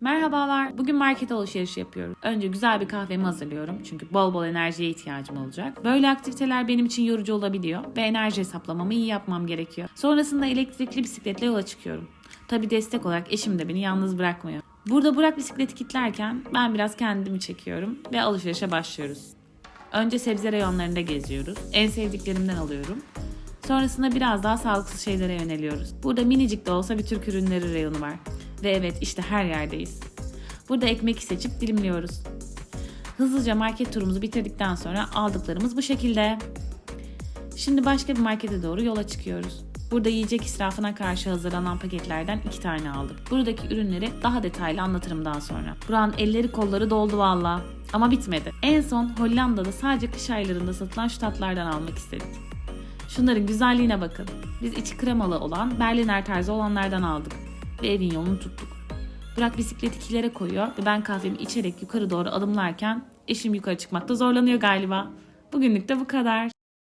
Merhabalar. Bugün market alışverişi yapıyorum. Önce güzel bir kahvemi hazırlıyorum. Çünkü bol bol enerjiye ihtiyacım olacak. Böyle aktiviteler benim için yorucu olabiliyor ve enerji hesaplamamı iyi yapmam gerekiyor. Sonrasında elektrikli bisikletle yola çıkıyorum. Tabi destek olarak eşim de beni yalnız bırakmıyor. Burada Burak bisikleti kilitlerken ben biraz kendimi çekiyorum ve alışverişe başlıyoruz. Önce sebze reyonlarında geziyoruz. En sevdiklerimden alıyorum. Sonrasında biraz daha sağlıksız şeylere yöneliyoruz. Burada minicik de olsa bir Türk ürünleri reyonu var. Ve evet işte her yerdeyiz. Burada ekmek seçip dilimliyoruz. Hızlıca market turumuzu bitirdikten sonra aldıklarımız bu şekilde. Şimdi başka bir markete doğru yola çıkıyoruz. Burada yiyecek israfına karşı hazırlanan paketlerden iki tane aldık. Buradaki ürünleri daha detaylı anlatırım daha sonra. Buranın elleri kolları doldu valla. Ama bitmedi. En son Hollanda'da sadece kış aylarında satılan şu tatlardan almak istedik. Şunların güzelliğine bakın. Biz içi kremalı olan Berliner tarzı olanlardan aldık. Ve evin yolunu tuttuk. Burak bisikleti kilere koyuyor ve ben kahvemi içerek yukarı doğru adımlarken eşim yukarı çıkmakta zorlanıyor galiba. Bugünlük de bu kadar.